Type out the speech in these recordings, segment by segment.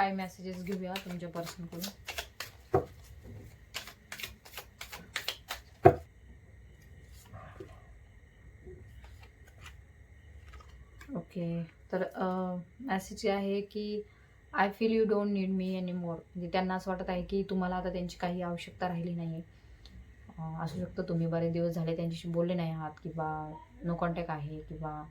काय मेसेजेस घेऊया तुमच्या पर्सनकडून ओके तर मेसेज आहे की I feel you don't need me any more म्हणजे त्यांना असं वाटत आहे की तुम्हाला आता त्यांची काही आवश्यकता राहिली नाही आहे असू शकतं तुम्ही बरेच दिवस झाले त्यांच्याशी बोलले नाही आहात किंवा नो कॉन्टॅक्ट आहे किंवा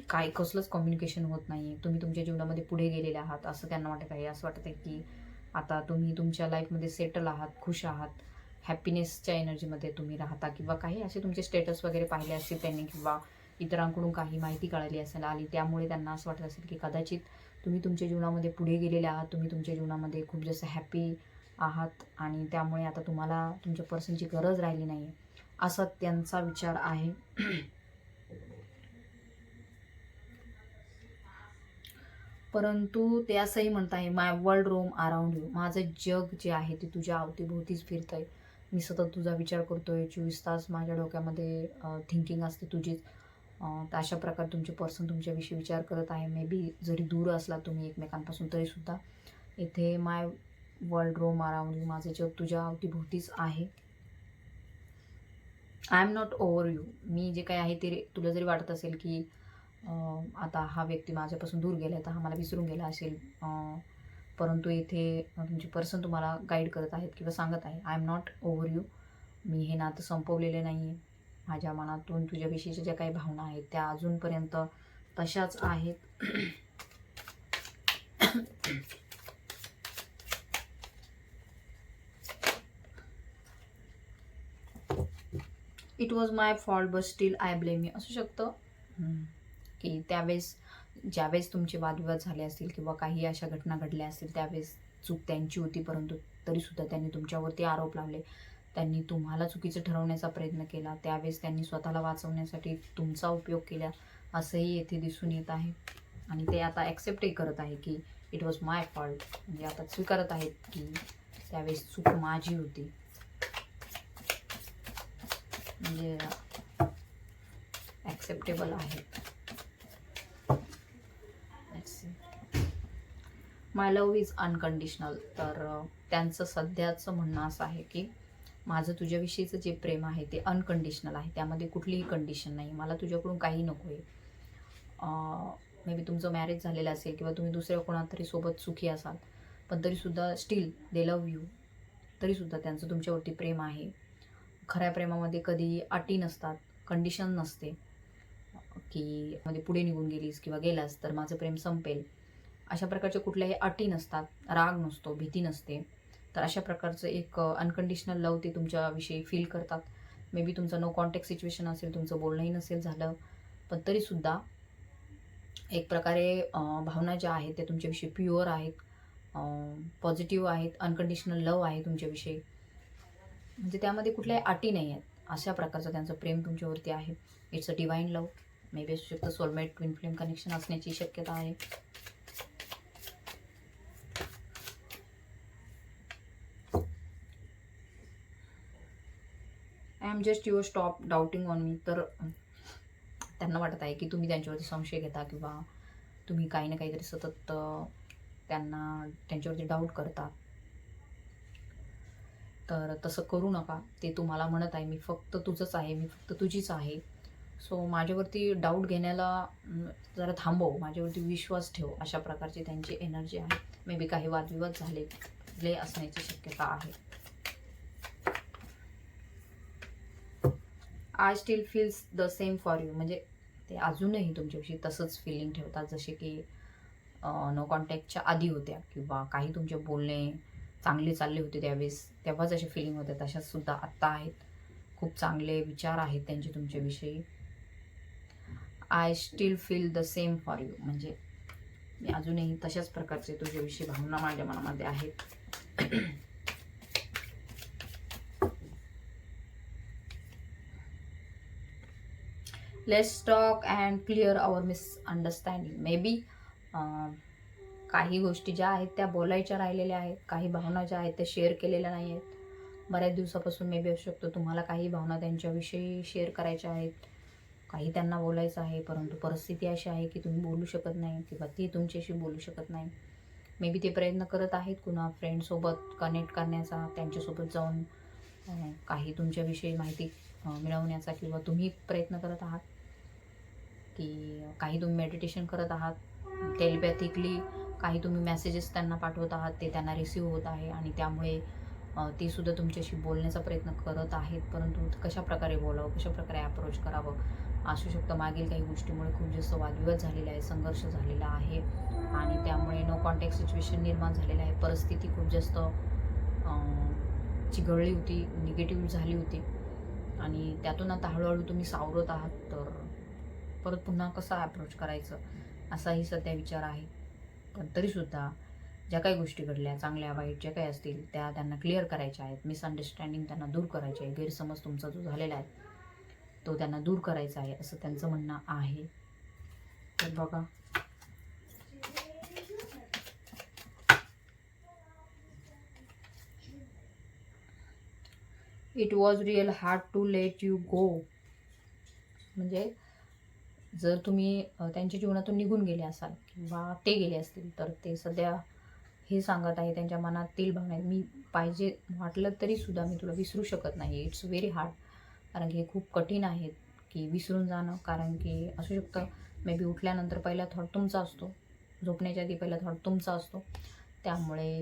काय कसलंच कम्युनिकेशन होत नाही तुम्ही तुमच्या जीवनामध्ये पुढे गेलेले आहात असं त्यांना वाटत आहे. असं वाटत आहे की आता तुम्ही तुमच्या लाईफमध्ये सेटल आहात खुश आहात. हॅपीनेसच्या एनर्जीमध्ये तुम्ही राहता किंवा काही असे तुमचे स्टेटस वगैरे पाहिले असतील त्यांनी किंवा इतरांकडून काही माहिती कळाली असेल आली त्यामुळे त्यांना असं वाटत असेल की कदाचित तुम्ही तुमच्या जीवनामध्ये पुढे गेलेले आहात तुम्ही तुमच्या जीवनामध्ये खूप जास्त हॅपी आहात आणि त्यामुळे आता तुम्हाला तुमच्या पर्सनची गरज राहिली नाही आहे असा त्यांचा विचार आहे. परंतु ते असंही म्हणत आहे my world roam around you माझं जग जे आहे ते तुझ्या अवतीभोवतीच फिरत आहे मी सतत तुझा विचार करतो आहे चोवीस तास माझ्या डोक्यामध्ये थिंकिंग असते तुझीच. तर अशा प्रकारे तुमचे पर्सन तुमच्याविषयी विचार करत आहे. मे बी जरी दूर असला तुम्ही एकमेकांपासून तरीसुद्धा. इथे my world roam around you माझं जग तुझ्या अवतीभोवतीच आहे. I am not over you मी जे काही आहे ते रे- तुला जरी वाटत असेल की आता हा व्यक्ती माझ्यापासून दूर गेला तर हा मला विसरून गेला असेल. परंतु इथे तुमचे पर्सन तुम्हाला गाईड करत आहेत किंवा सांगत आहे I am not over you मी हे नातं संपवलेले नाही आहे माझ्या मनातून तुझ्याविषयीच्या ज्या काही भावना आहेत त्या अजूनपर्यंत तशाच आहेत. It was my fault but still I blame you असू शकतं? की त्यावेळेस ज्यावेळेस तुमचे वादविवाद झाले असतील किंवा काही अशा घटना घडल्या असतील त्यावेळेस चूक त्यांची होती परंतु तरीसुद्धा त्यांनी तुमच्यावरती आरोप लावले. त्यांनी तुम्हाला चुकीचं ठरवण्याचा प्रयत्न केला. त्यावेळेस त्यांनी स्वतःला वाचवण्यासाठी तुमचा उपयोग केला असंही येथे दिसून येत आहे. आणि ते आता ॲक्सेप्टही करत आहे की इट वॉज माय फॉल्ट म्हणजे आता स्वीकारत आहेत की त्यावेळेस चूक माझी होती. म्हणजे ॲक्सेप्टेबल आहे. माय लव्ह इज अनकंडिशनल तर त्यांचं सध्याचं म्हणणं असं आहे की माझं तुझ्याविषयीचं जे प्रेम आहे ते अनकंडिशनल आहे. त्यामध्ये कुठलीही कंडिशन नाही. मला तुझ्याकडून काही नको आहे. मे बी तुमचं मॅरेज झालेलं असेल किंवा तुम्ही दुसऱ्या कोणातरी सोबत सुखी असाल पण तरीसुद्धा स्टील दे लव यू तरीसुद्धा त्यांचं तुमच्यावरती प्रेम आहे. खऱ्या प्रेमामध्ये कधी अटी नसतात कंडिशन नसते. की मध्ये पुढे निघून गेलीस किंवा गेलास तर माझं प्रेम संपेल. अशा प्रकारच्या कुठल्याही अटी नसतात राग नसतो भीती नसते. तर अशा प्रकारचं एक अनकंडिशनल लव ते तुमच्याविषयी फील करतात. मे बी तुमचं नो कॉन्टॅक्ट सिच्युएशन असेल तुमचं बोलणंही नसेल झालं पण तरीसुद्धा एक प्रकारे भावना ज्या आहेत त्या तुमच्याविषयी प्युअर आहेत पॉझिटिव्ह आहेत अनकंडिशनल लव आहे तुमच्याविषयी. म्हणजे त्यामध्ये कुठल्याही अटी नाही आहेत. अशा प्रकारचं त्यांचं प्रेम तुमच्यावरती आहे. It's a divine love may be असू शकतं सोलमेट ट्विन फ्लेम कनेक्शन असण्याची शक्यता आहे. I just your stop doubting on me तर त्यांना वाटत आहे की तुम्ही त्यांच्यावरती संशय घेता किंवा तुम्ही काही ना काहीतरी सतत त्यांना त्यांच्यावरती डाऊट करता. तर तसं करू नका. ते तुम्हाला म्हणत आहे मी फक्त तुझंच आहे मी फक्त तुझीच आहे. सो माझ्यावरती डाऊट घेण्याला जरा थांबव. माझ्यावरती विश्वास ठेव. अशा प्रकारची त्यांची एनर्जी आहे. मे बी काही वादविवाद झाले. असण्याची शक्यता आहे. I still feels the same for you म्हणजे ते अजूनही तुमच्याविषयी तसंच फिलिंग ठेवतात जसे की नो कॉन्टॅक्टच्या आधी होत्या किंवा काही तुमचे बोलणे चांगले चालले होते त्यावेळेस तेव्हा जसे फिलिंग होते तशाचसुद्धा आत्ता आहेत. खूप चांगले विचार आहेत त्यांचे तुमच्याविषयी. I still feel the same for you म्हणजे मी अजूनही तशाच प्रकारचे तुझ्याविषयी भावना माझ्या मनामध्ये आहेत. Let's talk and clear our misunderstanding maybe काही गोष्टी ज्या आहेत त्या बोलायच्या राहिलेल्या आहेत काही भावना ज्या आहेत त्या शेअर केलेल्या नाही आहेत. बऱ्याच दिवसापासून मे बी असू शकतो तुम्हाला काही भावना त्यांच्याविषयी शेअर करायच्या आहेत काही त्यांना बोलायचं आहे परंतु परिस्थिती अशी आहे की तुम्ही बोलू शकत नाही किंवा ती तुमच्याशी बोलू शकत नाही. मे बी ते प्रयत्न करत आहेत कुणा फ्रेंडसोबत कनेक्ट करण्याचा त्यांच्यासोबत जाऊन काही तुमच्याविषयी माहिती मिळवण्याचा किंवा तुम्ही प्रयत्न करत आहात. की काही तुम्ही मेडिटेशन करत आहात टेलिपॅथिकली काही तुम्ही मेसेजेस त्यांना पाठवत आहात ते त्यांना रिसीव होत आहे आणि त्यामुळे ते सुद्धा तुमच्याशी बोलण्याचा प्रयत्न करत आहेत. परंतु कशा प्रकारे बोलावं कशा प्रकारे अप्रोच करावं असू शकतं. मागील काही गोष्टीमुळे खूप जास्त वादविवाद झालेला आहे संघर्ष झालेला आहे आणि त्यामुळे नो कॉन्टॅक्ट सिच्युएशन निर्माण झालेलं आहे. परिस्थिती खूप जास्त चिघळली होती निगेटिव्ह झाली होती आणि त्यातून आता हळूहळू तुम्ही सावरत आहात. तर परत पुन्हा कसं अप्रोच करायचं? असाही सध्या विचार आहे. पण तरीसुद्धा ज्या काही गोष्टी घडल्या चांगल्या वाईट ज्या काही असतील त्या त्यांना क्लिअर करायच्या आहेत. मिसअंडरस्टँडिंग त्यांना दूर करायचे आहे. गैरसमज तुमचा जो झालेला आहे तो त्यांना दूर करायचा आहे असं त्यांचं म्हणणं आहे. तर बघा. It was real hard to let you go म्हणजे जर तुम्ही त्यांच्या जीवनातून निघून गेले असाल किंवा ते गेले असतील तर ते सध्या हे सांगत आहे त्यांच्या मनातील भावना मी पाहिजे वाटलं तरी सुद्धा मी तुला विसरू शकत नाही. इट्स व्हेरी हार्ड कारण की हे खूप कठीण आहेत की विसरून जाणं. कारण की असू शकतं मे बी उठल्यानंतर पहिला थॉट तुमचा असतो. झोपण्याच्या आधी पहिला थॉट तुमचा असतो. त्यामुळे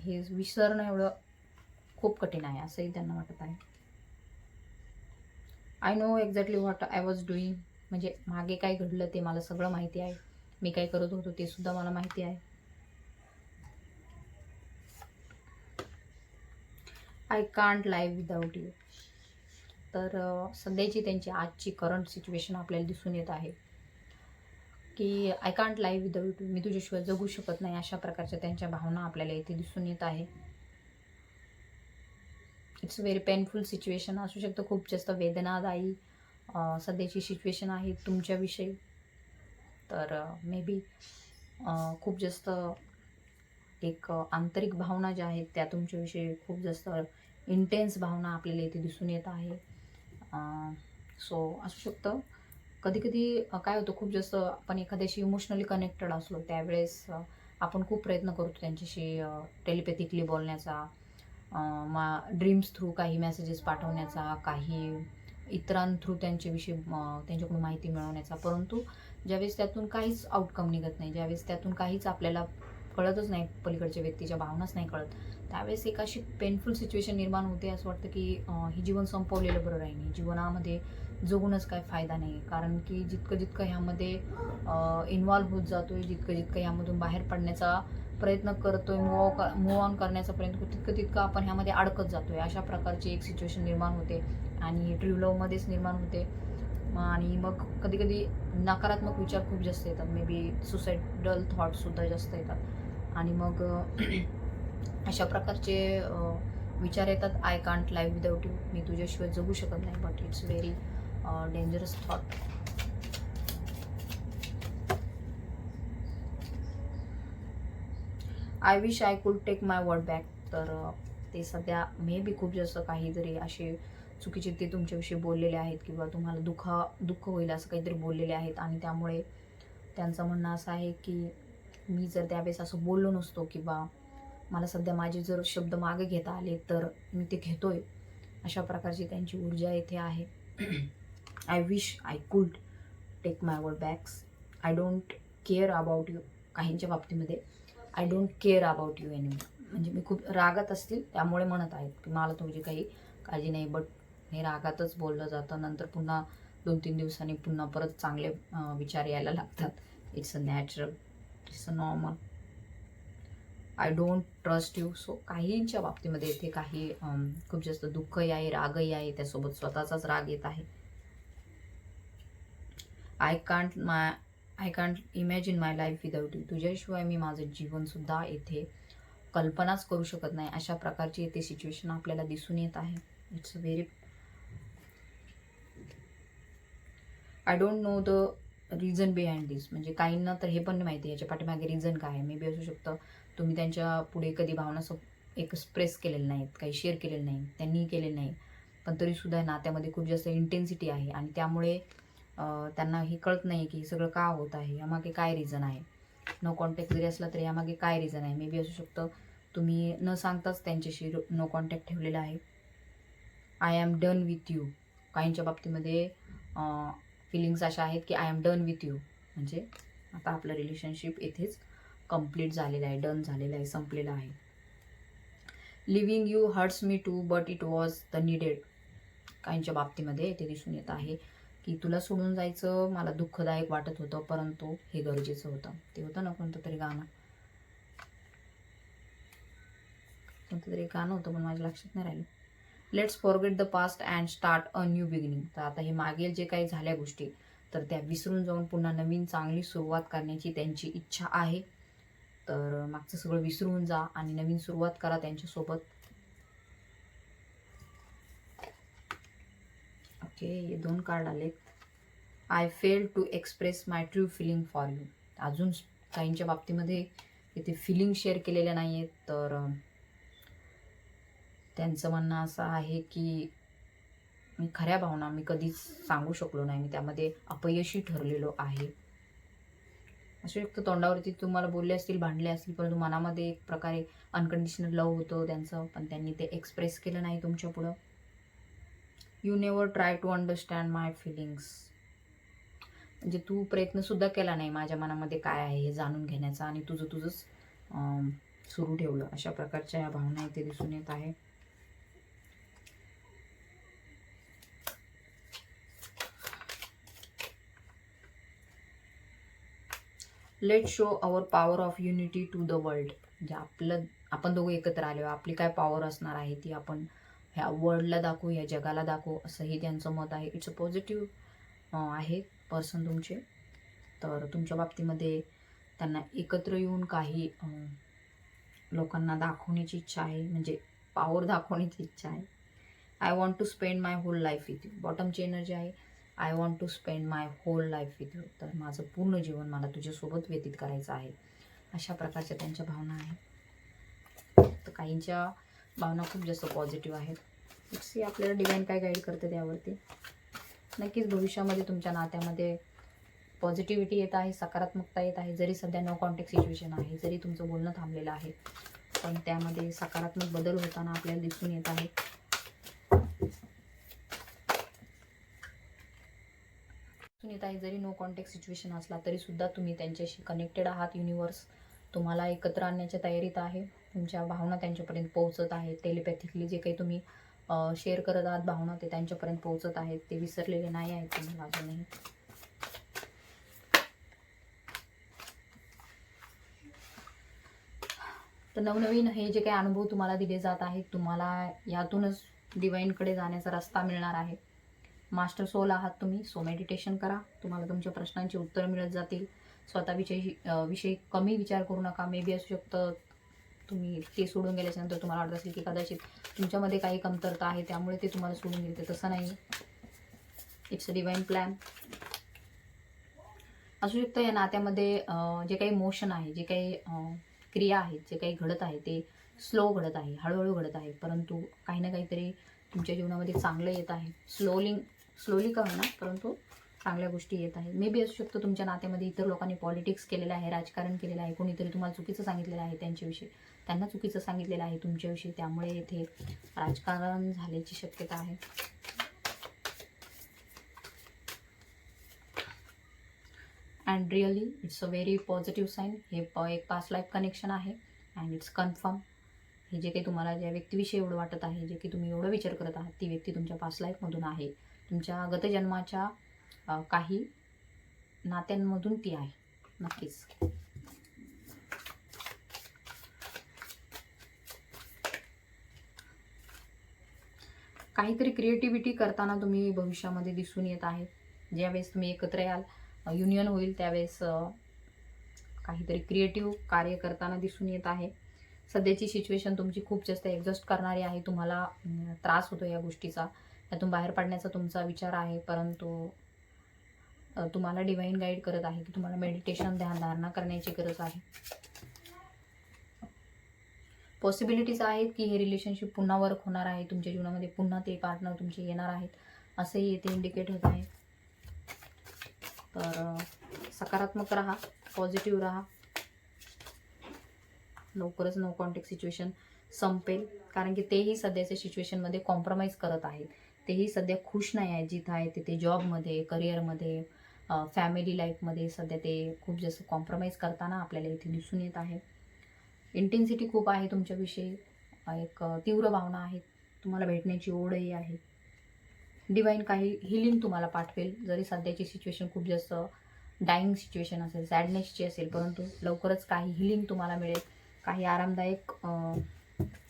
हे विसरणं एवढं खूप कठीण आहे असंही त्यांना वाटत आहे. I know exactly what I was doing म्हणजे मागे काय घडलं ते मला सगळं माहिती आहे. मी काय करत होतो ते सुद्धा मला माहिती आहे. I can't live without you तर सध्याची त्यांची आजची करंट सिच्युएशन आपल्याला दिसून येत आहे. की I can't live without you मी तुझ्याशिवाय जगू शकत नाही अशा प्रकारच्या त्यांच्या भावना आपल्याला इथे दिसून येत आहे. इट्स व्हेरी पेनफुल सिच्युएशन असू शकतं खूप जास्त वेदनादायी सध्याची सिच्युएशन आहे तुमच्याविषयी. तर मे बी खूप जास्त एक आंतरिक भावना ज्या आहेत त्या तुमच्याविषयी खूप जास्त इंटेन्स भावना आपल्याला इथे दिसून येत आहे. सो असू शकतं. कधी कधी काय होतं खूप जास्त आपण एखाद्याशी इमोशनली कनेक्टेड असलो त्यावेळेस आपण खूप प्रयत्न करतो त्यांच्याशी टेलिपॅथिकली बोलण्याचा मा ड्रीम्स थ्रू काही मेसेजेस पाठवण्याचा काही इतरांथ्रू त्यांच्याविषयी त्यांच्याकडून माहिती मिळवण्याचा. परंतु ज्यावेळेस त्यातून काहीच आउटकम निघत नाही ज्यावेळेस त्यातून काहीच आपल्याला कळतच नाही पलीकडच्या व्यक्तीच्या भावनाच नाही कळत त्यावेळेस एक अशी पेनफुल सिच्युएशन निर्माण होते असं वाटतं की हे जीवन संपवलेलं बरं राहील जीवनामध्ये जगूनच काय फायदा नाही. कारण की जितकं जितकं ह्यामध्ये इन्वॉल्व्ह होत जातो आहे जितकं जितकं ह्यामधून बाहेर पडण्याचा प्रयत्न करतोय मूव मूव ऑन करण्याचा प्रयत्न करतो तितकं तितकं आपण ह्यामध्ये अडकत जातोय. अशा प्रकारची एक सिच्युएशन निर्माण होते. आणि ट्रू लवमध्येच निर्माण होते. आणि मग कधी कधी नकारात्मक विचार खूप जास्त येतात. मे बी सुसाईडल थॉटसुद्धा जास्त येतात. आणि मग अशा प्रकारचे विचार येतात. I can't live without you मी तुझ्याशिवाय जगू शकत नाही but it's very dangerous thought I wish I could take my word back तर ते सध्या मे बी खूप जास्त काहीतरी असे चुकीचे ते तुमच्याविषयी बोललेले आहेत किंवा तुम्हाला दुःख दुःख होईल असं काहीतरी बोललेले आहेत. आणि त्यामुळे त्यांचं म्हणणं असं आहे की मी जर त्यावेळेस असं बोललो नसतो किंवा मला सध्या माझे जर शब्द मागे घेता आले तर मी ते घेतोय. अशा प्रकारची त्यांची ऊर्जा येथे आहे. I wish I could take my word backs I don't care about you काहींच्या बाबतीमध्ये. I don't care about you any म्हणजे मी खूप रागात असतील त्यामुळे म्हणत आहेत की मला तुमची काही काळजी नाही. बट हे रागातच बोललं जातं. नंतर पुन्हा दोन तीन दिवसांनी पुन्हा परत चांगले विचार यायला लागतात. It's a natural it's a normal I don't trust you so काहींच्या बाबतीमध्ये इथे काही खूप जास्त दुःखही आहे रागही आहे. त्यासोबत स्वतःचाच राग येत आहे. I can't my I can't imagine my life without you तुझ्याशिवाय मी माझं जीवनसुद्धा येथे कल्पनाच करू शकत नाही. अशा प्रकारची येथे सिच्युएशन आपल्याला दिसून येत आहे. It's a very I don't know the reason behind this म्हणजे काहींना तर हे पण नाही माहिती. याच्या पाठीमागे रिझन काय आहे? मे बी असू शकतं. तुम्ही त्यांच्या पुढे कधी भावना सप एक्सप्रेस केलेल्या नाहीत. काही शेअर केलेलं नाही त्यांनी केले नाही पण तरीसुद्धा नात्यामध्ये खूप जास्त इंटेन्सिटी आहे. आणि त्यामुळे त्यांना हे कळत नाही की हे सगळं का होत आहे यामागे काय रिझन आहे? नो कॉन्टॅक्ट जरी असला तरी यामागे काय रिझन आहे? मे बी असू शकतं तुम्ही न सांगताच त्यांच्याशी नो कॉन्टॅक्ट ठेवलेला आहे. I am done with you काहींच्या बाबतीमध्ये फिलिंग्स अशा आहेत की I am done with you म्हणजे आता आपलं रिलेशनशिप येथेच कंप्लीट झालेलं आहे डन झालेलं आहे संपलेलं आहे. Leaving you hurts me too but it was the needed काहींच्या बाबतीमध्ये ते दिसून येत आहे. की तुला सोडून जायचं मला दुःखदायक वाटत होतं परंतु हे गरजेचं होतं. ते होतं ना कोणतं तरी गाणं. कोणतं तरी गाणं होतं पण माझ्या लक्षात नाही राहिलं. Let's forget the past and start a new beginning तर आता हे मागील जे काही झाल्या गोष्टी तर त्या विसरून जाऊन पुन्हा नवीन चांगली सुरुवात करण्याची त्यांची इच्छा आहे. तर मागचं सगळं विसरून जा आणि नवीन सुरुवात करा त्यांच्यासोबत. ओके हे दोन कार्ड आलेत. I fail to express my true feeling for you अजून काहींच्या बाबतीमध्ये इथे फिलिंग शेअर केलेल्या नाही आहेत तर त्यांचं म्हणणं असं आहे की मी खऱ्या भावना मी कधीच सांगू शकलो नाही. मी त्यामध्ये अपयशी ठरलेलो आहे. असू शकतं तोंडावरती तुम्हाला बोलले असतील भांडले असतील परंतु मनामध्ये एक प्रकारे अनकंडिशनल लव होतं त्यांचं पण त्यांनी ते एक्सप्रेस केलं नाही तुमच्या पुढं. You never try to understand my feelings म्हणजे तू प्रयत्नसुद्धा केला नाही माझ्या मनामध्ये काय आहे हे जाणून घेण्याचा आणि तुझं तुझंच सुरू ठेवलं. अशा प्रकारच्या ह्या भावना इथे दिसून येत आहे. Let show our power of unity to the world म्हणजे आपलं आपण दोघं एकत्र आलो आपली काय पॉवर असणार आहे ती आपण ह्या वर्ल्डला दाखवू ह्या जगाला दाखवू असंही त्यांचं मत आहे. इट्स अ पॉझिटिव्ह आहे पर्सन तुमचे. तर तुमच्या बाबतीमध्ये त्यांना एकत्र येऊन काही लोकांना दाखवण्याची इच्छा आहे म्हणजे पावर दाखवण्याची इच्छा आहे. I want to spend my whole life with you बॉटमची energy आहे. I want to spend my whole life with you तर माझं पूर्ण जीवन मला तुझ्यासोबत व्यतीत करायचं आहे. अशा प्रकारच्या त्यांच्या भावना आहेत. तर काहींच्या भावना खूप जास्त पॉझिटिव्ह आहेत. सी आपल्याला डिझाईन काय गाईड करते त्यावरती. नक्कीच भविष्यामध्ये तुमच्या नात्यामध्ये पॉझिटिव्हिटी येत आहे सकारात्मकता येत आहे. जरी सध्या नो कॉन्टॅक्ट सिच्युएशन आहे जरी तुमचं बोलणं थांबलेलं आहे पण त्यामध्ये सकारात्मक बदल होताना आपल्याला दिसून येत आहे. दिसून येत आहे जरी नो कॉन्टॅक्ट सिच्युएशन असला तरी सुद्धा तुम्ही त्यांच्याशी कनेक्टेड आहात. युनिवर्स तुम्हाला एकत्र आणण्याच्या तयारीत आहे. तुमच्या भावना त्यांच्यापर्यंत पोहोचत आहे. टेलिपॅथिकली जे काही तुम्ही शेअर करत आहात भावना ते त्यांच्यापर्यंत पोहोचत आहेत ते विसरलेले नाही आहेत तुम्हाला अजूनही तर नवनवीन हे जे काही अनुभव तुम्हाला दिले जात आहेत तुम्हाला यातूनच डिवाईनकडे जाण्याचा रस्ता मिळणार आहे. मास्टर सोल आहात तुम्ही सो मेडिटेशन करा. तुम्हाला तुमच्या प्रश्नांची उत्तरं मिळत जातील. स्वतःविषयी विषयी कमी विचार करू नका. मे बी असू शकतं तुम्ही ते सोडून गेल्याच्यानंतर तुम्हाला वाटत असेल की कदाचित तुमच्यामध्ये काही कमतरता आहे त्यामुळे ते तुम्हाला सोडून गेले तसं नाही. इट्स अ डिवाईन प्लॅन असू शकतं या नात्यामध्ये जे काही मोशन आहे जे काही क्रिया आहेत जे काही घडत आहे ते स्लो घडत आहे हळूहळू घडत आहे. परंतु काही ना काहीतरी तुमच्या जीवनामध्ये चांगलं येत आहे. स्लोलिंग स्लोली का होईना परंतु चांगल्या गोष्टी येत आहेत. मे बी असू शकतं तुमच्या नात्यामध्ये इतर लोकांनी पॉलिटिक्स केलेलं आहे राजकारण केलेलं आहे कोणीतरी तुम्हाला चुकीचं सांगितलेलं आहे त्यांच्याविषयी. त्यांना चुकीचं सांगितलेलं आहे तुमच्याविषयी त्यामुळे येथे राजकारण झाल्याची शक्यता आहे. And really it's a very positive sign हे एक पास्ट लाईफ कनेक्शन आहे अँड इट्स कन्फर्म हे जे काही तुम्हाला ज्या व्यक्तीविषयी एवढं वाटत आहे जे की तुम्ही एवढं विचार करत आहात ती व्यक्ती तुमच्या पास्ट लाईफमधून आहे. तुमच्या गतजन्माच्या काही नात्यांमधून ती आहे. नक्कीच. काहीतरी क्रिएटिव्हिटी करताना तुम्ही भविष्यामध्ये दिसून येत आहे. ज्यावेळेस तुम्ही एकत्र याल युनियन होईल त्यावेळेस काहीतरी क्रिएटिव्ह कार्य करताना दिसून येत आहे. सध्याची सिच्युएशन तुमची खूप जास्त एक्झॉस्ट करणारी आहे. तुम्हाला त्रास होतो या गोष्टीचा. त्यातून बाहेर पडण्याचा तुमचा विचार आहे. परंतु तुम्हाला डिवाईन गाईड करत आहे की तुम्हाला मेडिटेशन ध्यानधारणा करण्याची गरज आहे. पॉसिबिलिटीज आहेत की हे रिलेशनशिप पुन्हा वर्क होणार आहे तुमच्या जीवनामध्ये पुन्हा ते पार्टनर तुमचे येणार आहेत असंही येथे इंडिकेट होत आहे. तर सकारात्मक राहा पॉझिटिव्ह राहा. लवकरच नो कॉन्टॅक्ट सिच्युएशन संपेल कारण की तेही सध्याच्या सिच्युएशनमध्ये कॉम्प्रोमाइज करत आहेत. तेही सध्या खुश नाही आहेत जिथं आहे तिथे जॉबमध्ये करिअरमध्ये फॅमिली लाईफमध्ये सध्या ते खूप जास्त कॉम्प्रोमाइज करताना आपल्याला इथे दिसून येत आहे. इंटेन्सिटी खूप आहे तुमच्याविषयी. एक तीव्र भावना आहे. तुम्हाला भेटण्याची ओढही आहे. डिवाईन काही हिलिंग तुम्हाला पाठवेल. जरी सध्याची सिच्युएशन खूप जास्त डाईंग सिच्युएशन असेल सॅडनेसची असेल परंतु लवकरच काही हिलिंग तुम्हाला मिळेल. काही आरामदायक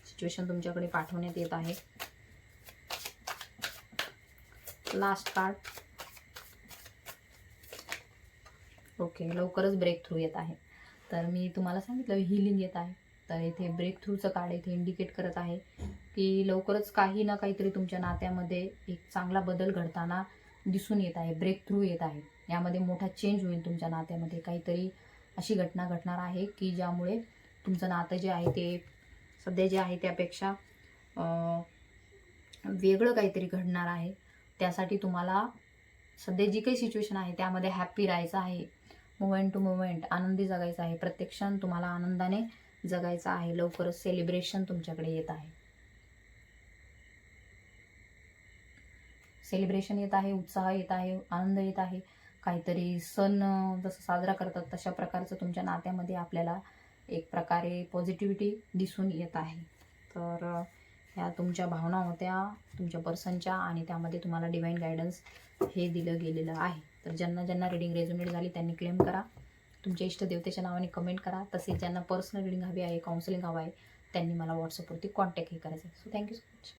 सिच्युएशन तुमच्याकडे पाठवण्यात येत आहे. लास्ट कार्ड ओके लवकरच ब्रेक थ्रू येत आहे. तर मी तुम्हाला सांगितलं हिलिंग येत आहे. तर इथे ब्रेक थ्रूचं कार्ड इथे इंडिकेट करत आहे की लवकरच काही ना काहीतरी तुमच्या नात्यामध्ये एक चांगला बदल घडताना दिसून येत आहे ब्रेक थ्रू येत आहे. यामध्ये मोठा चेंज होईल तुमच्या नात्यामध्ये. काहीतरी अशी घटना घडणार आहे की ज्यामुळे तुमचं नातं जे आहे ते सध्या जे आहे त्यापेक्षा वेगळं काहीतरी घडणार आहे. त्यासाठी तुम्हाला सध्या जी काही सिच्युएशन आहे त्यामध्ये हॅप्पी राहायचं आहे. मुवमेंट टू मुवमेंट आनंदी जगायचं आहे. प्रत्येक क्षण तुम्हाला आनंदाने जगायचं आहे. लवकरच सेलिब्रेशन तुमच्याकडे येत आहे. सेलिब्रेशन येत आहे उत्साह येत आहे आनंद येत आहे. काहीतरी सण जसं साजरा करतात तशा प्रकारचं तुमच्या नात्यामध्ये आपल्याला एक प्रकारे पॉझिटिव्हिटी दिसून येत आहे. तर ह्या तुमच्या भावना होत्या तुमच्या पर्सनच्या आणि त्यामध्ये तुम्हाला डिवाईन गायडन्स हे दिलं गेलेलं आहे. तर ज्यांना ज्यांना रिडिंग रेझोनेट झाली त्यांनी क्लेम करा. तुमच्या इष्टदेवतेच्या नावाने कमेंट करा. तसेच ज्यांना पर्सनल रिडिंग हवी आहे काउन्सिलिंग हवं आहे त्यांनी मला व्हॉट्सअपवरती कॉन्टॅक्टही करायचं आहे सो थँक्यू सो मच